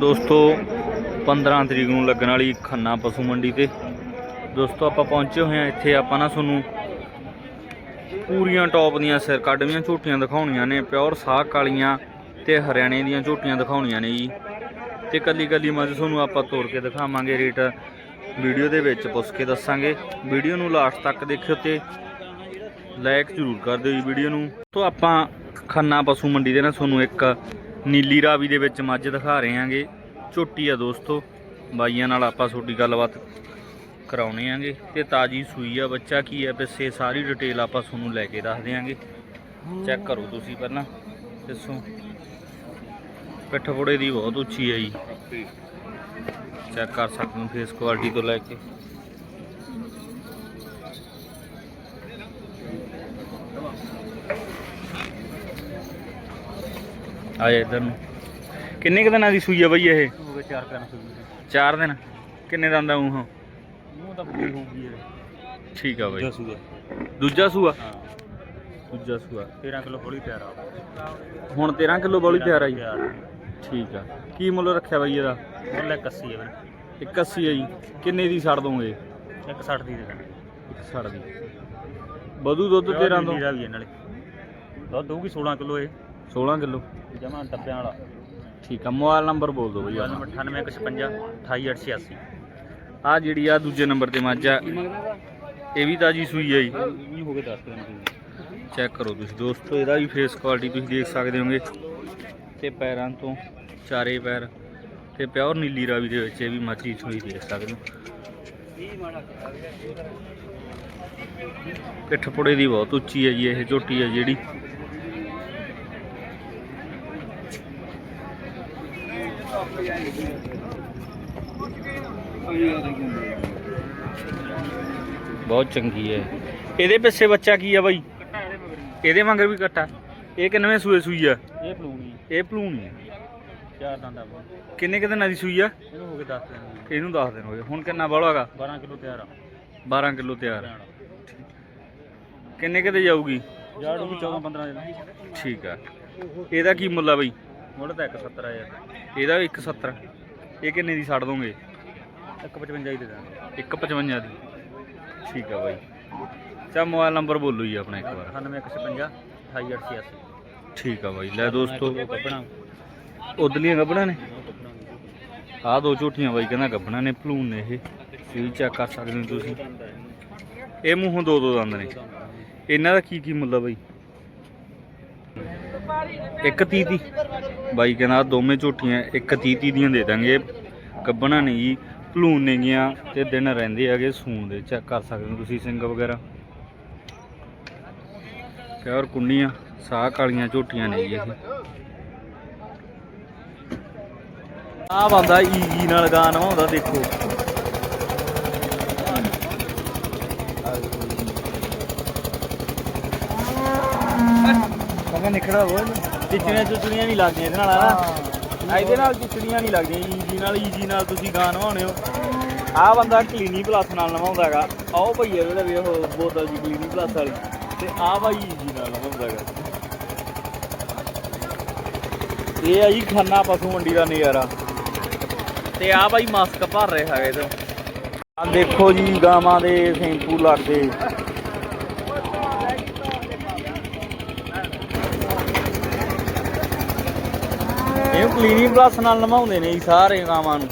ਦੋਸਤੋ 15 ਤਰੀਕ ਨੂੰ ਲੱਗਣ ਵਾਲੀ ਖੰਨਾ ਪਸ਼ੂ ਮੰਡੀ ਤੇ। ਦੋਸਤੋ, ਆਪਾਂ ਪਹੁੰਚੇ ਹੋਏ ਆ ਇੱਥੇ। ਆਪਾਂ ਨਾ ਤੁਹਾਨੂੰ ਪੂਰੀਆਂ ਟੌਪ ਦੀਆਂ ਸਿਰ ਕੱਢਵੀਆਂ ਝੋਟੀਆਂ ਦਿਖਾਉਣੀਆਂ ਨੇ। ਪਿਓਰ ਸਾਹ ਕਾਲੀਆਂ ਤੇ ਹਰਿਆਣੇ ਦੀਆਂ ਝੋਟੀਆਂ ਦਿਖਾਉਣੀਆਂ ਨੇ ਜੀ। ਤੇ ਕੱਲੀ ਕੱਲੀ ਮੱਝ ਤੁਹਾਨੂੰ ਆਪਾਂ ਤੋੜ ਕੇ ਦਿਖਾਵਾਂਗੇ ਰੇਟ। ਵੀਡੀਓ ਦੇ ਵਿੱਚ ਪੁੱਛ ਕੇ ਦੱਸਾਂਗੇ। ਵੀਡੀਓ ਨੂੰ ਲਾਸਟ ਤੱਕ ਦੇਖਿਓ ਤੇ ਲਾਈਕ ਜ਼ਰੂਰ ਕਰ ਦਿਓ ਜੀ ਵੀਡੀਓ ਨੂੰ। ਤੋਂ ਆਪਾਂ ਖੰਨਾ ਪਸ਼ੂ ਮੰਡੀ ਦੇ ਨਾ ਤੁਹਾਨੂੰ ਇੱਕ ਨੀਲੀ ਰਾਵੀ ਦੇ ਵਿੱਚ ਮੱਝ ਦਿਖਾ ਰਹੇ ਆਂਗੇ ਝੋਟੀ ਆ ਦੋਸਤੋ, ਬਾਈਆਂ ਨਾਲ ਆਪਾਂ ਤੁਹਾਡੀ ਗੱਲਬਾਤ ਕਰਾਉਣੇ ਆਂਗੇ ਤੇ ਤਾਜੀ ਸੂਈ ਆ, ਬੱਚਾ ਕੀ ਹੈ ਪਿੱਛੇ ਸਾਰੀ ਡਿਟੇਲ ਆਪਾਂ ਤੁਹਾਨੂੰ ਲੈ ਕੇ ਦੱਸ ਦਿਆਂਗੇ। ਚੈੱਕ ਕਰੋ ਤੁਸੀਂ ਪਹਿਲਾਂ, ਦੱਸੋ। ਪਿੱਠ ਫੋੜੇ ਦੀ ਬਹੁਤ ਉੱਚੀ ਹੈ ਜੀ। ਚੈੱਕ ਕਰ ਸਕਦੇ ਹੋ ਫੇਸ ਕੁਆਲਿਟੀ ਤੋਂ ਲੈ ਕੇ। ਆ ਜਾ ਇੱਧਰ ਨੂੰ। ਕਿੰਨੇ ਕੁ ਦਿਨਾਂ ਦੀ ਸੂਈ ਆ ਬਈ ਇਹ? ਹੋ ਗਏ ਦਿਨ ਕਿੰਨੇ ਦਿਨ ਦਾ ਮੂੰਹ ਮੂੰਹ ਤਾਂ ਬੜੀ ਹੋ ਗਈ ਹੈ ਠੀਕ ਆ ਬਈ। ਦੂਜਾ ਸੂਆ। ਹਾਂ। ਦੂਜਾ ਸੂਆ। 13 ਕਿਲੋ ਤਿਆਰ ਆ। ਹੁਣ 13 ਕਿਲੋ ਬੋਲੀ ਤਿਆਰ ਆ ਜੀ? ਠੀਕ ਆ। ਕੀ ਮੁੱਲ ਰੱਖਿਆ ਬਈ ਇਹਦਾ? ਉਹ ਲੈ 81 ਹੈ ਵੀਰੇ 81 ਆ ਜੀ। ਕਿੰਨੇ ਦੀ ਛੱਡ ਦੋਗੇ? ਇੱਕ 60 ਦੀ ਦੇ ਦੇਣਾ। ਇੱਕ ਛੱਡ ਦੀ। ਬਦੂ ਦੁੱਧ 13 ਤੋਂ? ਨੀਰਾ ਵੀ ਹੈ ਨਾਲੇ। ਦੁੱਧ ਦਊਗੀ 16 ਕਿਲੋ ਇਹ। 16 ਕਿਲੋ। ਜਮਾ ਡੱਬਿਆਂ ਵਾਲਾ। ਠੀਕ ਆ ਮੋਬਾਈਲ ਨੰਬਰ ਬੋਲ ਦਿਓ ਬਈ ਆਪਣਾ। ਨੰਬਰ 9855 28886 ਆ ਜਿਹੜੀ ਆ ਦੂਜੇ ਨੰਬਰ ਤੇ ਮੱਝ ਆ। ਇਹ ਵੀ ਤਾਜੀ ਸੂਈ ਆ ਜੀ। ਇਹ ਹੋ ਗਏ 10 ਦਿਨ ਚੈੱਕ ਕਰੋ ਤੁਸੀਂ ਦੋਸਤੋ ਇਹਦਾ ਵੀ ਫੇਸ ਕੁਆਲਿਟੀ ਤੁਸੀਂ ਦੇਖ ਸਕਦੇ ਹੋਗੇ। ਤੇ ਪੈਰਾਂ ਤੋਂ ਚਾਰੇ ਪੈਰ ਤੇ ਪਿਓਰ ਨੀਲੀ ਰਾਵੀ ਦੇ ਵਿੱਚ ਇਹ ਵੀ ਮੱਛੀ ਸੂਈ ਦੇਖ ਸਕਦੇ ਹੋ। ਪਿੱਠ ਪੁੜੇ ਦੀ ਬਹੁਤ ਉੱਚੀ ਹੈ ਜੀ ਇਹ ਝੋਟੀ ਹੈ ਜਿਹੜੀ। ਬਹੁਤ ਚੰਗੀ ਹੈ। ਇਹਦੇ ਪਿੱਛੇ ਬੱਚਾ ਕੀ ਆ ਬਾਈ? ਇਹਦੇ ਮਗਰ ਵੀ ਕੱਟਾ। ਇਹ ਕਿੰਨਵੇਂ ਸੂਏ ਸੂਈ ਆ? ਇਹ ਪਲੂਣੀ ਇਹ ਭਲੂਣੀ ਆ। ਚਾਰ ਦੰਦਾਂ ਕਿੰਨੇ ਕੁ ਦਿਨਾਂ ਦੀ ਸੂਈ ਆ? ਇਹਨੂੰ ਹੋ ਗਏ 10 ਦਿਨ। ਇਹਨੂੰ ਦੱਸ ਦਿਨ ਹੋ ਗਏ। ਹੁਣ ਕਿੰਨਾ ਬੜਾ ਹੈਗਾ? 12 ਕਿਲੋ ਤਿਆਰ ਆ। 12 ਕਿਲੋ ਤਿਆਰ ਕਿੰਨੇ ਕਿਤੇ ਜਾਊਗੀ? ਜਾੜ ਵੀ 14 15 ਦਿਨ ਠੀਕ ਆ। ਇਹਦਾ ਕੀ ਮੁੱਲ ਆ ਬਈ? ਮੁੱਲ ਤਾਂ 170 ਆ ਯਾਰ ਇਹਦਾ 170 ਇਹ ਕਿੰਨੇ ਦੀ ਛੱਡ ਦੋਗੇ? 155 ਹੀ ਦੇ ਦਾਂਗੇ। 155 ਦੀ। ਠੀਕ ਆ ਬਾਈ। ਚਾ ਮੋਬਾਈਲ ਨੰਬਰ ਬੋਲੋ ਜੀ ਆਪਣਾ ਇੱਕ ਵਾਰ। 9855 28886 ਠੀਕ ਆ ਬਾਈ। ਲੈ ਦੋਸਤੋ। ਉਦਲੀਆਂ ਗੱਬਣਾ ਨੇ? ਆਹ ਦੋ ਝੋਟੀਆਂ ਬਾਈ ਕਹਿੰਦਾ ਗੱਬਣਾ ਨੇ ਭਲੂਨ ਨੇ ਇਹ। ਵੀ ਚੈੱਕ ਕਰ ਸਕਦੇ ਹੋ ਤੁਸੀਂ। ਇਹ ਮੂੰਹੋਂ ਦੋ ਦੋ ਦੰਦ ਨੇ। ਇਹਨਾਂ ਦਾ ਕੀ ਕੀ ਮੁੱਲ ਆ ਬਾਈ? ਇੱਕ ਤੀਹ ਦੀ। ਬਾਈ ਕਹਿੰਦਾ ਦੋਵੇਂ ਝੋਟੀਆਂ ਇੱਕ ਤੀਹ ਤੀਹ ਦੀਆਂ ਦੇ ਦਾਂਗੇ। ਕੱਬਣਾ ਨਹੀਂ ਜੀ ਭਲੂਨ ਨੇ ਗੀਆਂ ਤੇ ਦਿਨ ਰਹਿੰਦੇ ਹੈਗੇ ਸੂਣ ਦੇ। ਚੈੱਕ ਕਰ ਸਕਦੇ ਹੋ ਤੁਸੀਂ ਸਿੰਘ ਵਗੈਰਾ। ਪਿਓਰ ਕੁੰਡੀਆਂ, ਸਾਹ ਕਾਲੀਆਂ ਝੋਟੀਆਂ ਨੇ ਜੀ ਇਹ। ਆ ਬੰਦਾ ਈਜੀ ਨਾਲ ਗਾਣਾ ਹੁੰਦਾ ਦੇਖੋ। ਕਹਿੰਦਾ ਨਿਕੜਾ ਬੋਲ ਚਿਚੜੀਆਂ ਚੁਚੜੀਆਂ ਨਹੀਂ ਲੱਗਦੀਆਂ ਇਹਦੇ ਨਾਲ ਹਨਾ ਇਹਦੇ ਨਾਲ ਚਿਚੜੀਆਂ ਨਹੀਂ ਲੱਗਦੀਆਂ ਈਜੀ ਨਾਲ ਈਜੀ ਨਾਲ ਤੁਸੀਂ ਗਾਣ ਨਵਾਉਣੇ ਹੋ। ਆ ਬੰਦਾ ਕਲੀਨੀ ਪਲੱਸ ਨਾਲ ਨਵਾਉਂਦਾ ਹੈਗਾ। ਆਓ ਭਈਆ ਜਿਹੜਾ ਵੀ ਉਹ ਬੋਤਲ ਜੀ ਕਲੀਨੀ ਪਲੱਸ ਵਾਲੀ। ਤੇ ਆ ਬਾਈ ਈਜੀ ਨਾਲ ਨਵਾਉਂਦਾ ਹੈਗਾ। ਇਹ ਆ ਜੀ ਖੰਨਾ ਪਸ਼ੂ ਮੰਡੀ ਦਾ ਨਜ਼ਾਰਾ। ਤੇ ਆ ਬਾਈ ਮਾਸਕ ਭਰ ਰਿਹਾ ਹੈਗਾ ਇਹਦਾ। ਆ ਦੇਖੋ ਜੀ ਗਾਵਾਂ ਦੇ ਸ਼ੈਂਪੂ ਲੱਗਦੇ। ਇਹ ਕਲੀਨਿਕ ਪਲੱਸ ਨਾਲ ਨਵਾਉਂਦੇ ਨੇ ਜੀ ਸਾਰੇ ਗਾਵਾਂ ਨੂੰ।